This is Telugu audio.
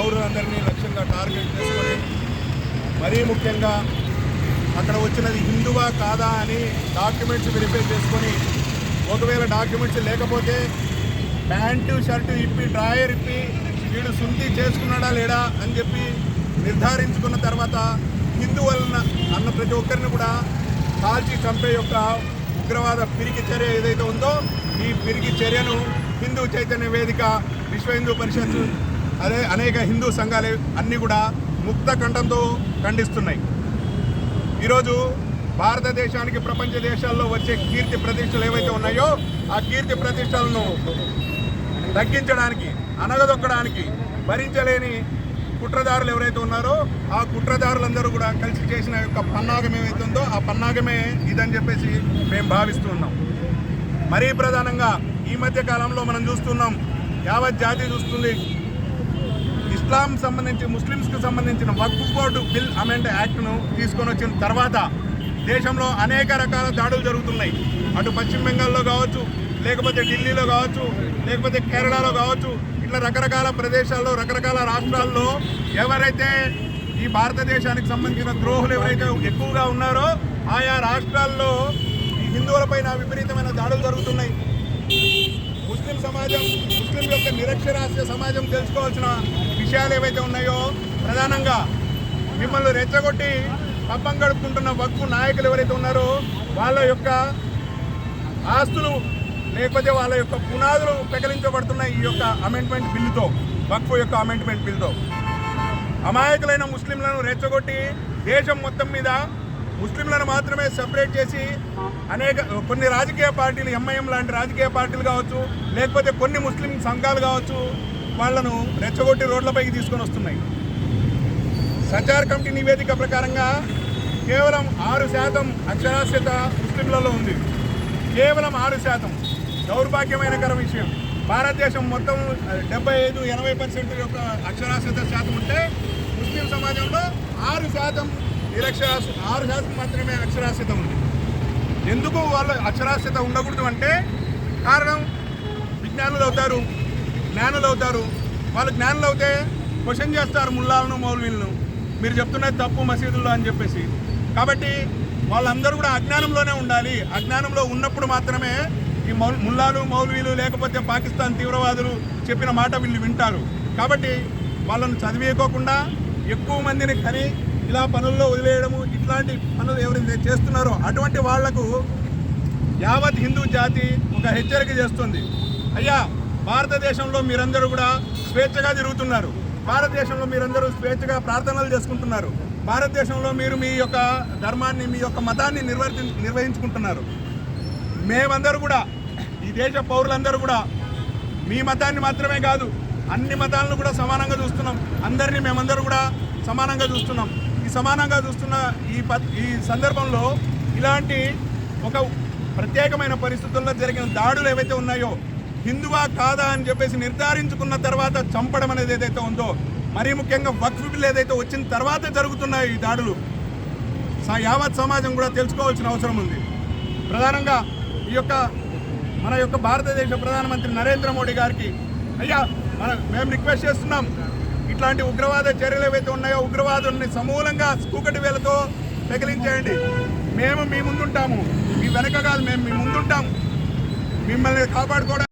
పౌరులందరినీ లక్ష్యంగా టార్గెట్ చేసుకొని మరీ ముఖ్యంగా అక్కడ వచ్చినది హిందువా కాదా అని డాక్యుమెంట్స్ వెరిఫై చేసుకొని ఒకవేళ డాక్యుమెంట్స్ లేకపోతే ప్యాంటు షర్టు ఇప్పి డ్రాయర్ ఇప్పి వీడు సుంతి చేసుకున్నాడా లేడా అని చెప్పి నిర్ధారించుకున్న తర్వాత హిందువులన అన్న ప్రతి ఒక్కరిని కూడా కాల్చి చంపే యొక్క ఉగ్రవాద పిరిగి చర్య ఏదైతే ఉందో ఈ పిరిగి చర్యను హిందూ చైతన్య వేదిక విశ్వ హిందూ పరిషత్ అదే అనేక హిందూ సంఘాలు అన్నీ కూడా ముక్త కంఠంతో ఖండిస్తున్నాయి. ఈరోజు భారతదేశానికి ప్రపంచ దేశాల్లో వచ్చే కీర్తి ప్రతిష్టలు ఏవైతే ఉన్నాయో ఆ కీర్తి ప్రతిష్టలను తగ్గించడానికి అనగదొక్కడానికి భరించలేని కుట్రదారులు ఎవరైతే ఉన్నారో ఆ కుట్రదారులందరూ కూడా కలిసి చేసిన యొక్క పన్నాగం ఏవైతే ఉందో ఆ పన్నాగమే ఇదని చెప్పేసి మేము భావిస్తూ ఉన్నాం. మరీ ప్రధానంగా ఈ మధ్య కాలంలో మనం చూస్తున్నాం యావత్ జాతి చూస్తుంది ఇస్లాం సంబంధించి ముస్లిమ్స్కి సంబంధించిన వక్ఫ్ బోర్డు బిల్ అమెండ్ యాక్ట్ను తీసుకొని వచ్చిన తర్వాత దేశంలో అనేక రకాల దాడులు జరుగుతున్నాయి. అటు పశ్చిమ బెంగాల్లో కావచ్చు లేకపోతే ఢిల్లీలో కావచ్చు లేకపోతే కేరళలో కావచ్చు ఇట్లా రకరకాల ప్రదేశాల్లో రకరకాల రాష్ట్రాల్లో ఎవరైతే ఈ భారతదేశానికి సంబంధించిన ద్రోహులు ఎవరైతే ఎక్కువగా ఉన్నారో ఆయా రాష్ట్రాల్లో ఈ హిందువులపైన విపరీతమైన దాడులు జరుగుతున్నాయి. ముస్లిం సమాజం ముస్లిం యొక్క నిరక్షరాస్య సమాజం తెలుసుకోవాల్సిన విషయాలు ఏవైతే ఉన్నాయో ప్రధానంగా మిమ్మల్ని రెచ్చగొట్టి పబ్బం గడుపుకుంటున్న వక్కు నాయకులు ఎవరైతే ఉన్నారో వాళ్ళ యొక్క ఆస్తులు లేకపోతే వాళ్ళ యొక్క పునాదులు పెకలించబడుతున్న ఈ యొక్క అమెండ్మెంట్ బిల్లుతో వక్ఫ్ యొక్క అమెండ్మెంట్ బిల్లుతో అమాయకులైన ముస్లింలను రెచ్చగొట్టి దేశం మొత్తం మీద ముస్లింలను మాత్రమే సెపరేట్ చేసి అనేక కొన్ని రాజకీయ పార్టీలు ఎంఐఎం లాంటి రాజకీయ పార్టీలు కావచ్చు లేకపోతే కొన్ని ముస్లిం సంఘాలు కావచ్చు వాళ్ళను రెచ్చగొట్టి రోడ్లపైకి తీసుకొని వస్తున్నాయి. సచార్ కమిటీ నివేదిక ప్రకారంగా కేవలం ఆరు శాతం అక్షరాస్యత ముస్లింలలో ఉంది. కేవలం ఆరు శాతం. దౌర్భాగ్యమైనకర విషయం. భారతదేశం మొత్తం డెబ్బై ఐదు ఎనభై పర్సెంట్ యొక్క అక్షరాస్యత శాతం ఉంటే ముస్లిం సమాజంలో ఆరు శాతం నిరక్షరాస్య ఆరు శాతం మాత్రమే అక్షరాస్యత ఉంది. ఎందుకు వాళ్ళు అక్షరాస్యత ఉండకూడదు అంటే కారణం విజ్ఞానులు అవుతారు. జ్ఞానులు అవుతారు వాళ్ళు జ్ఞానులు అవుతే క్వశ్చన్ చేస్తారు ముల్లాలను మౌల్వీలను. మీరు చెప్తున్నది తప్పు మసీదుల్లో అని చెప్పేసి. కాబట్టి వాళ్ళందరూ కూడా అజ్ఞానంలోనే ఉండాలి. అజ్ఞానంలో ఉన్నప్పుడు మాత్రమే ఈ మౌల్ ముల్లాలు మౌల్వీలు లేకపోతే పాకిస్తాన్ తీవ్రవాదులు చెప్పిన మాట వీళ్ళు వింటారు. కాబట్టి వాళ్ళను చదివేయకోకుండా ఎక్కువ మందిని కని ఇలా పనుల్లో వదిలేయడము ఇట్లాంటి పనులు ఎవరైతే చేస్తున్నారో అటువంటి వాళ్ళకు యావత్ హిందూ జాతి ఒక హెచ్చరిక చేస్తుంది. అయ్యా భారతదేశంలో మీరందరూ కూడా స్వేచ్ఛగా తిరుగుతున్నారు. భారతదేశంలో మీరందరూ స్వేచ్ఛగా ప్రార్థనలు చేసుకుంటున్నారు. భారతదేశంలో మీరు మీ యొక్క ధర్మాన్ని మీ యొక్క మతాన్ని నిర్వర్తి నిర్వహించుకుంటున్నారు. మేమందరూ కూడా ఈ దేశ పౌరులందరూ కూడా మీ మతాన్ని మాత్రమే కాదు అన్ని మతాలను కూడా సమానంగా చూస్తున్నాం. అందరినీ మేమందరూ కూడా సమానంగా చూస్తున్నాం. ఈ సమానంగా చూస్తున్న ఈ ప ఈ సందర్భంలో ఇలాంటి ఒక ప్రత్యేకమైన పరిస్థితుల్లో జరిగిన దాడులు ఏవైతే ఉన్నాయో హిందువా కాదా అని చెప్పేసి నిర్ధారించుకున్న తర్వాత చంపడం అనేది ఏదైతే ఉందో మరీ ముఖ్యంగా వక్ఫ్ బిల్ ఏదైతే వచ్చిన తర్వాత జరుగుతున్నాయి ఈ దాడులు యావత్ సమాజం కూడా తెలుసుకోవాల్సిన అవసరం ఉంది. ప్రధానంగా ఈ యొక్క మన యొక్క భారతదేశ ప్రధానమంత్రి నరేంద్ర మోడీ గారికి అయ్యా మన మేము రిక్వెస్ట్ చేస్తున్నాం ఇట్లాంటి ఉగ్రవాద చర్యలు ఏవైతే ఉన్నాయో ఉగ్రవాదుల్ని సమూలంగా కూకటి వేలతో తగిలించేయండి మేము మీ ముందుంటాము. మీ వెనక కాదు మేము మీ ముందుంటాము. మిమ్మల్ని కాపాడుకోవడానికి